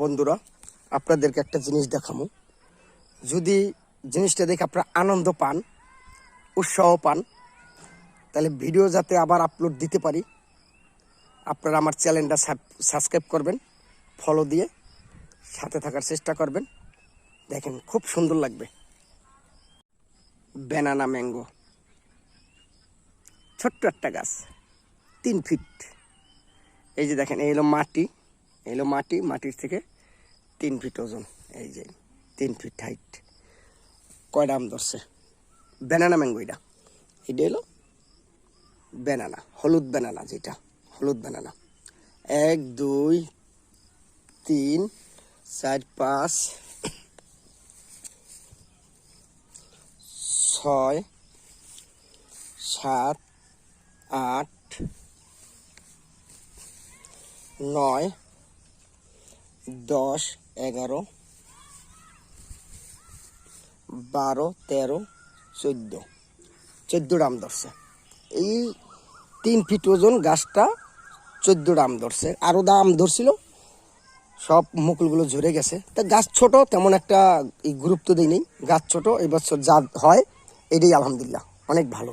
বন্ধুরা, আপনাদেরকে একটা জিনিস দেখাবো যদি জিনিসটা দেখে আপনারা আনন্দ পান, উৎসাহ পান, তাহলে ভিডিও যাতে আবার আপলোড দিতে পারি, আপনারা আমার চ্যানেলটা সাবস্ক্রাইব করবেন, ফলো দিয়ে সাথে থাকার চেষ্টা করবেন। দেখেন, খুব সুন্দর লাগবে। Banana mango. ছোট্ট একটা গাছ, তিন ফিট। এই যে দেখেন, এই হলো মাটি। এই হলো মাটি, মাটির থেকে তিন ফিট ওজন, এই যে তিন ফিট হাইট কয়টা আম ধরছে? ব্যানানা ম্যাঙ্গো এটা। এটা হলো ব্যানানা হলুদ ব্যানানা যেটা, হলুদ ব্যানানা এক, দুই, তিন, চার, পাঁচ, ছয়, সাত, আট, নয় দশ, এগারো, বারো, তেরো, চোদ্দ। চোদ্দ ডাম ধরছে। এই তিন ফিট ওজন গাছটা চোদ্দ ডাম ধরছে। আরও দাম ধরছিল। সব মুকুলগুলো ঝরে গেছে। তা গাছ ছোট, তেমন একটা গুরুত্ব দিই নেই। গাছ ছোট এবছর যা হয়, এটাই আলহামদুলিল্লাহ। অনেক ভালো।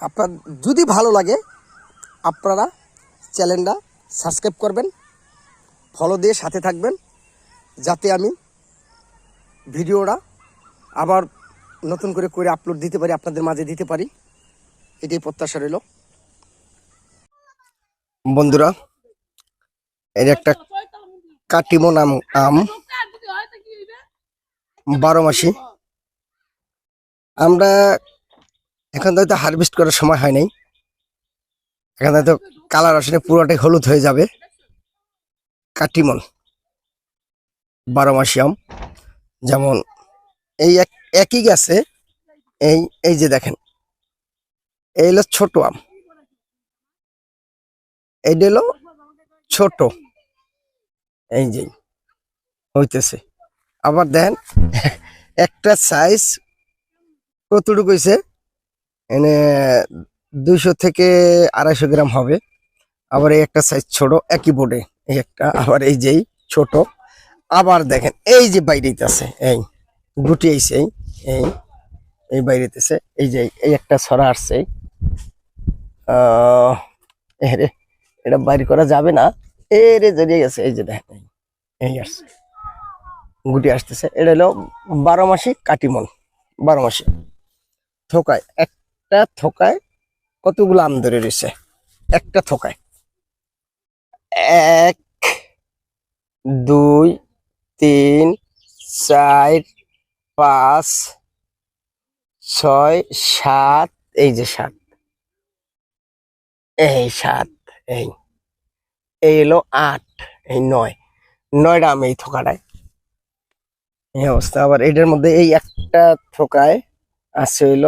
আপনার যদি ভালো লাগে, আপনারা চ্যানেলটা সাবস্ক্রাইব করবেন। ফলো দিয়ে সাথে থাকবেন, যাতে আমি ভিডিওটা আবার নতুন করে করে আপলোড দিতে পারি, আপনাদের মাঝে দিতে পারি। এটাই প্রত্যাশা রইল। বন্ধুরা, এর একটা কাটিমো নাম আম, বারো মাসি। আমরা এখন তো হয়তো হারভেস্ট করার সময় হয় নাই। এখন হয়তো কালার আসলে পুরোটাই হলুদ হয়ে যাবে। কাটিমন বারো মাসি আম যেমন এই এক, একই গাছে এই এই যে দেখেন, এই হলো ছোট আম। এইটা হলো ছোট। এই যে, হইতেছে। আবার দেখেন, একটা সাইজ কতটুকু হয়েছে এনে দুইশো থেকে আড়াইশো গ্রাম হবে। আবার এই একটা সাইজ ছোট একই বোর্ডে এই একটা আবার এই যেই ছোট। আবার দেখেন এই যে বাইরেতেছে এই গুটি আইছে এই এই বাইরেতেছে এই যে এই একটা ছড়া আসছে আহ, এ রে, এটা বাইরে করা যাবে না। এ রে জড়িয়ে গেছে এই যে দেখেন এই আসছে। গুটি আসতেছে এটা হলো বারো মাসি কাটিমন বারো মাসি। থোকায় একটা থোকায় কতগুলো আম ধরে রয়েছে? একটা থোকায়। এক, দুই, তিন, চার, পাঁচ, ছয়, সাত, এই যে সাত। এই সাত, এই। এই এলো আট, এই নয়। নয়টা আমি এই থোকাটায়। এই অবস্থা। আবার এটার মধ্যে এই একটা থোকায় আছে হইল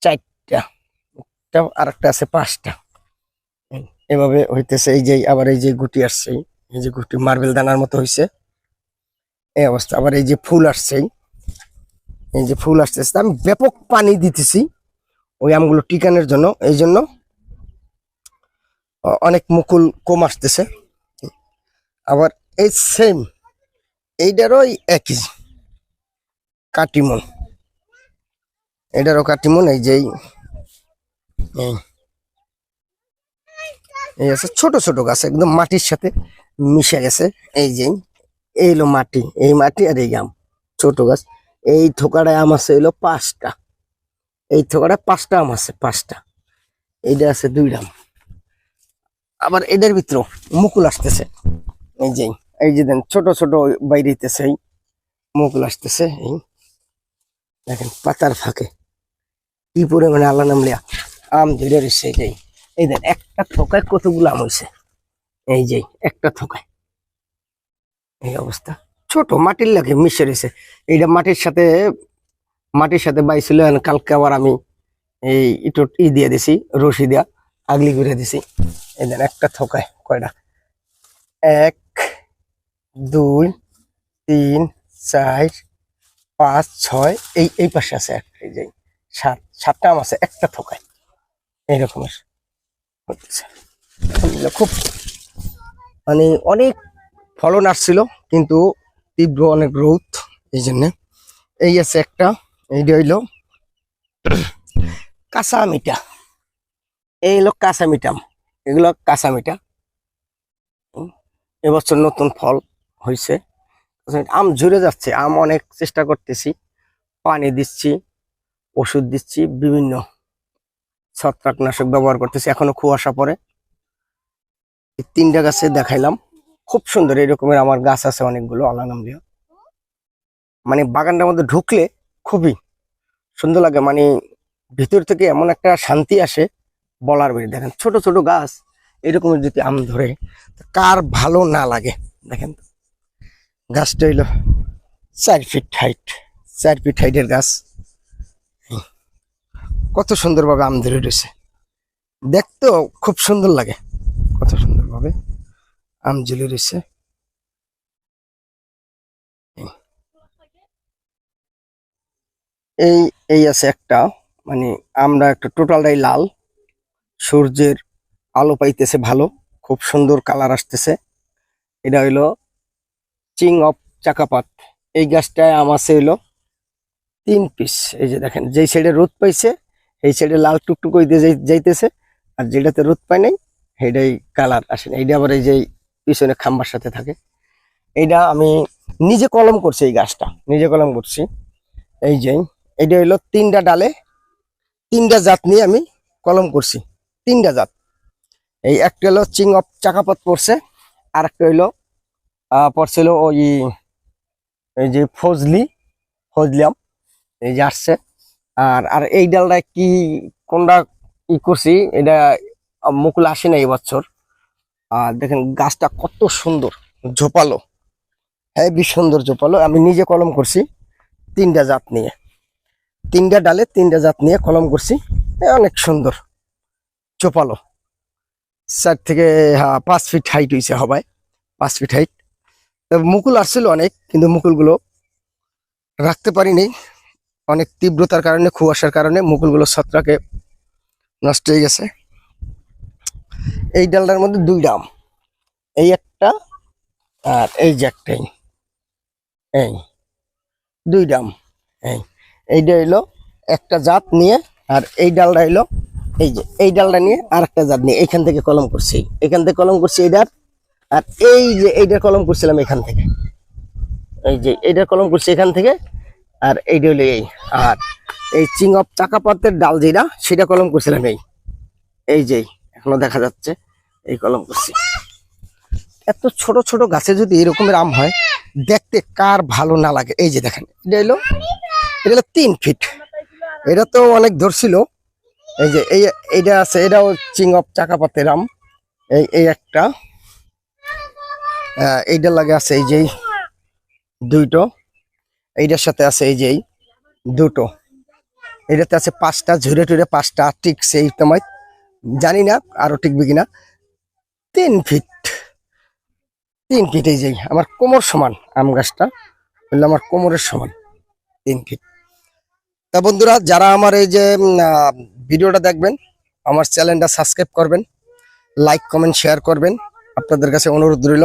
চারটা। আর একটা আছে পাঁচটা। এভাবে হইতেছে, এই যে, আবার এই যে গুটি আসছে, এই যে গুটি মার্বেল দানার মতো হইছে। এই অবস্থা, আবার এই যে ফুল আসছে, এই যে ফুল আসতেছে, আমি ব্যাপক পানি দিতেছি ওই আমগুলো টিকানোর জন্য, এই জন্য। অনেক মুকুল কম আসতেছে। আবার এই সেম এইটারও এই একই, কাটিমন। এটারও কাটিমন, এই যে এই- আছে ছোট ছোট গাছ একদম মাটির সাথে মিশে গেছে। এই যে, এই হলো মাটি, এই মাটি আর এই আম, ছোট গাছ। এই থোকাটায় আম আছে হইল পাঁচটা। এই থোকাটায় পাঁচটা আম আছে, পাঁচটা। এইটা আছে দুই আম আবার এদের ভিতরেও মুকুল আসতেছে। এই যে এই যে দেন, ছোট ছোট বাইরে হইতেছে এই মুকুল আসতেছে। এই দেখেন, পাতার ফাঁকে। কি পরিমাণে আল্লাহ নামলিয়া আম ধরে রয়েছে। এই দেন একটা থোকায় কতগুলো আম হয়েছে? এই যে, একটা থোকায়। এই অবস্থা। ছোট মাটির লাগে, মিশে রয়েছে। এইটা মাটির সাথে মাটির সাথে বাইছিল কালকে আবার আমি এই ইটো, ই দিয়ে দিছি, রশি দিয়া, আগলি করে দিছি। এই দেন, একটা থোকায় কয়টা? এক, দুই, তিন, চার, পাঁচ, ছয়, এই এই পাশে আছে একটা, এই যে, সাত, সাতটা আম আছে, একটা থোকায়। এইরকমের হচ্ছে খুব মানে অনেক ফলন আসছিল, কিন্তু তীব্র অনেক রোদ এই জন্যে। এই আছে একটা এইটা হইল কাঁচা মিঠা এই হলো কাঁচা মিঠাম এগুলো কাঁচা মিঠা এবছর নতুন ফল হয়েছে আম ঝরে যাচ্ছে, আম অনেক চেষ্টা করতেছি। পানি দিচ্ছি, ওষুধ দিচ্ছি, বিভিন্ন ছত্রাকনাশক ব্যবহার করতেছি, এখনও কুয়াশা পড়ে। এই তিনটা গাছে দেখাইলাম, খুব সুন্দর এরকমের আমার গাছ আছে অনেকগুলো আলানামলিয়া মানে বাগানটার মধ্যে ঢুকলে খুবই সুন্দর লাগে মানে ভিতর থেকে এমন একটা শান্তি আসে বলার বেড়ে দেখেন, ছোট ছোট গাছ এরকমের যদি আম ধরে কার ভালো না লাগে? দেখেন। গাছটা হইল চার ফিট হাইট চার ফিট হাইটের গাছ। কত সুন্দরভাবে আম ধরে রয়েছে। দেখতেও খুব সুন্দর লাগে। কত সুন্দরভাবে আম ঝুলে রয়েছে। এই এই আছে একটা মানে আমরা একটা টোটালটাই লাল। সূর্যের আলো পাইতেছে ভালো, খুব সুন্দর কালার আসতেছে। এটা হইল চিং অফ চাকাপাত। এই গাছটায় আম আছে হইল তিন পিস এই যে দেখেন, যেই সাইডে রোদ পাইছে এই সাইডে লাল টুকটুক হইতে যাই- যাইতেছে, আর যেটাতে রোদ পায় নাই সেটাই কালার আসে না এইটা আবার এই যে পিছনে খাম্বার সাথে থাকে। এইটা আমি নিজে কলম করছি এই গাছটা, নিজে কলম করছি। এই যে, এইটা হইল তিনটা ডালে তিনটা জাত নিয়ে আমি কলম করছি, তিনটা জাত। এই একটা হলো চিং অফ চাকাপত পড়ছে, আর একটা হইল পড়ছিল ওই, এই যে ফজলি ফজলিয়াম এই যে আসছে। আর আর এই ডালটা কি, কোনটা ই করছি, এটা মুকুল আসে না এবছর। আর দেখেন গাছটা কত সুন্দর, ঝোপালো। হেবি সুন্দর ঝোপালো। আমি নিজে কলম করছি তিনটা জাত নিয়ে। তিনটা ডালে তিনটা জাত নিয়ে কলম করছি। অনেক সুন্দর চোপালো চার থেকে হ্যাঁ পাঁচ ফিট হাইট হয়েছে হবায়, পাঁচ ফিট হাইট। মুকুল আসছিল অনেক, কিন্তু মুকুলগুলো রাখতে পারিনি। অনেক তীব্রতার কারণে, কুয়াশার কারণে মুকুলগুলো ছত্রাকে নষ্ট হয়ে গেছে। এই ডালটার মধ্যে দুই ডাম। এই একটা আর এই যে একটাই এই দুই ডাম, এই, এইটা হইল একটা জাত নিয়ে আর এই ডালটা হইল এই যে, এই ডালটা নিয়ে আর একটা জাত নিয়ে এখান থেকে কলম করছি। এখান থেকে কলম করছি এইটার আর এই যে এইটার কলম করছিলাম এখান থেকে। এই যে এইটার কলম করছি এখান থেকে আর এইটা হলো এই আর এই চিং অফ চাকাপাতের ডাল যেটা সেটা কলম করছিলাম এই। এই যে এখনও দেখা যাচ্ছে এই কলম করছি। এত ছোট ছোট গাছে যদি এরকমের আম হয় দেখতে কার ভালো না লাগে। এই যে দেখেন এটা হলো এটা হলো তিন ফিট। এটা তো অনেক ধরছিল এই যে এই এইটা আছে এটাও চিং অফ চাকাপাতের আম এই এই একটা। আহ, এইটার লাগে আছে এই যেই দুইটো। এইটার সাথে আছে এই যেই দুটো। এটাতে আছে পাঁচটা, ঝুড়ে টুরে পাঁচটা টিকছে এই তোমায় জানি না আরও টিকবে কিনা। তিন ফিট। তিন ফিট এই যেই আমার কোমর সমান আম গাছটা। হলো আমার কোমরের সমান। তিন ফিট। তা বন্ধুরা, যারা আমার এই যে ভিডিওটা দেখবেন, আমার চ্যানেলটা সাবস্ক্রাইব করবেন, লাইক, কমেন্ট, শেয়ার করবেন। আপনাদের কাছে অনুরোধ রইল।